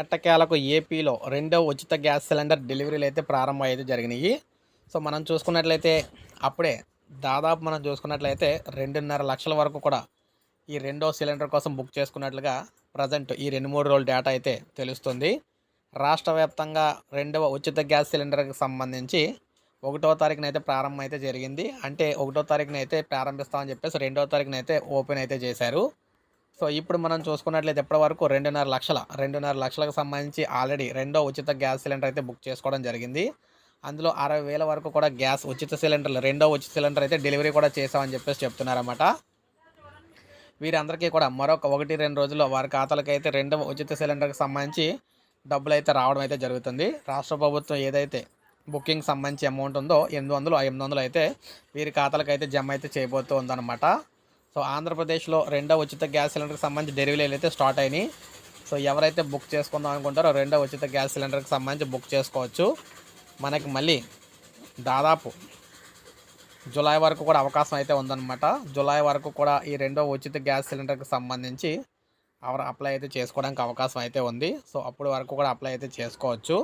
ఎట్టకేలకు ఏపీలో రెండో ఉచిత గ్యాస్ సిలిండర్ డెలివరీలు అయితే ప్రారంభం అయితే జరిగినాయి. సో మనం చూసుకున్నట్లయితే అప్పుడే దాదాపు మనం చూసుకున్నట్లయితే రెండున్నర లక్షల వరకు కూడా ఈ రెండో సిలిండర్ కోసం బుక్ చేసుకున్నట్లుగా ప్రజెంట్ ఈ రెండు మూడు రోజుల డేటా అయితే తెలుస్తుంది. రాష్ట్ర వ్యాప్తంగా రెండవ ఉచిత గ్యాస్ సిలిండర్కి సంబంధించి ఒకటో తారీఖున అయితే ప్రారంభం అయితే జరిగింది. అంటే ఒకటో తారీఖున అయితే ప్రారంభిస్తామని చెప్పేసి రెండో తారీఖున అయితే ఓపెన్ అయితే చేశారు. సో ఇప్పుడు మనం చూసుకున్నట్లయితే ఇప్పటి వరకు రెండున్నర లక్షల రెండున్నర లక్షలకు సంబంధించి ఆల్రెడీ రెండో ఉచిత గ్యాస్ సిలిండర్ అయితే బుక్ చేసుకోవడం జరిగింది. అందులో అరవై వేల వరకు కూడా గ్యాస్ ఉచిత సిలిండర్లు రెండో ఉచిత సిలిండర్ అయితే డెలివరీ కూడా చేసామని చెప్పేసి చెప్తున్నారన్నమాట. వీరందరికీ కూడా మరొక ఒకటి రెండు రోజుల్లో వారి ఖాతాలకు అయితే రెండవ ఉచిత సిలిండర్కి సంబంధించి డబ్బులు అయితే రావడం అయితే జరుగుతుంది. రాష్ట్ర ప్రభుత్వం ఏదైతే బుకింగ్ సంబంధించి అమౌంట్ ఉందో ఎనిమిది వందలు ఎనిమిది వందలు అయితే వీరి ఖాతాలకు అయితే జమ అయితే చేయబోతూ ఉందన్నమాట. సో ఆంధ్రప్రదేశ్లో రెండో ఉచిత గ్యాస్ సిలిండర్కి సంబంధించి డెలివరీలు అయితే స్టార్ట్ అయినాయి. సో ఎవరైతే బుక్ చేసుకుందాం అనుకుంటారో రెండో ఉచిత గ్యాస్ సిలిండర్కి సంబంధించి బుక్ చేసుకోవచ్చు. మనకి మళ్ళీ దాదాపు జూలై వరకు కూడా అవకాశం అయితే ఉందన్నమాట. జులై వరకు కూడా ఈ రెండో ఉచిత గ్యాస్ సిలిండర్కి సంబంధించి అవర్ అప్లై అయితే చేసుకోవడానికి అవకాశం అయితే ఉంది. సో అప్పుడు వరకు కూడా అప్లై అయితే చేసుకోవచ్చు.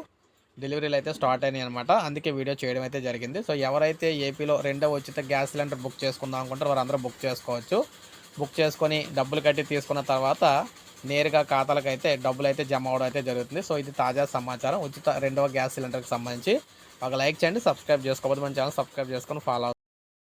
డెలివరీలు అయితే స్టార్ట్ అయినాయి అనమాట అందుకే వీడియో చేయడం అయితే జరిగింది. సో ఎవరైతే ఏపీలో రెండో ఉచిత గ్యాస్ సిలిండర్ బుక్ చేసుకుందాం అనుకుంటారో వారందరూ బుక్ చేసుకోవచ్చు. బుక్ చేసుకొని డబ్బులు కట్టి తీసుకున్న తర్వాత నేరుగా ఖాతాలకు అయితే డబ్బులు అయితే జమ అవడం అయితే జరుగుతుంది. సో ఇది తాజా సమాచారం. ఉచిత రెండవ గ్యాస్ సిలిండర్కి సంబంధించి. ఒక లైక్ చేయండి సబ్స్క్రైబ్ చేసుకోవద్దు మన ఛానల్ సబ్స్క్రైబ్ చేసుకొని ఫాలో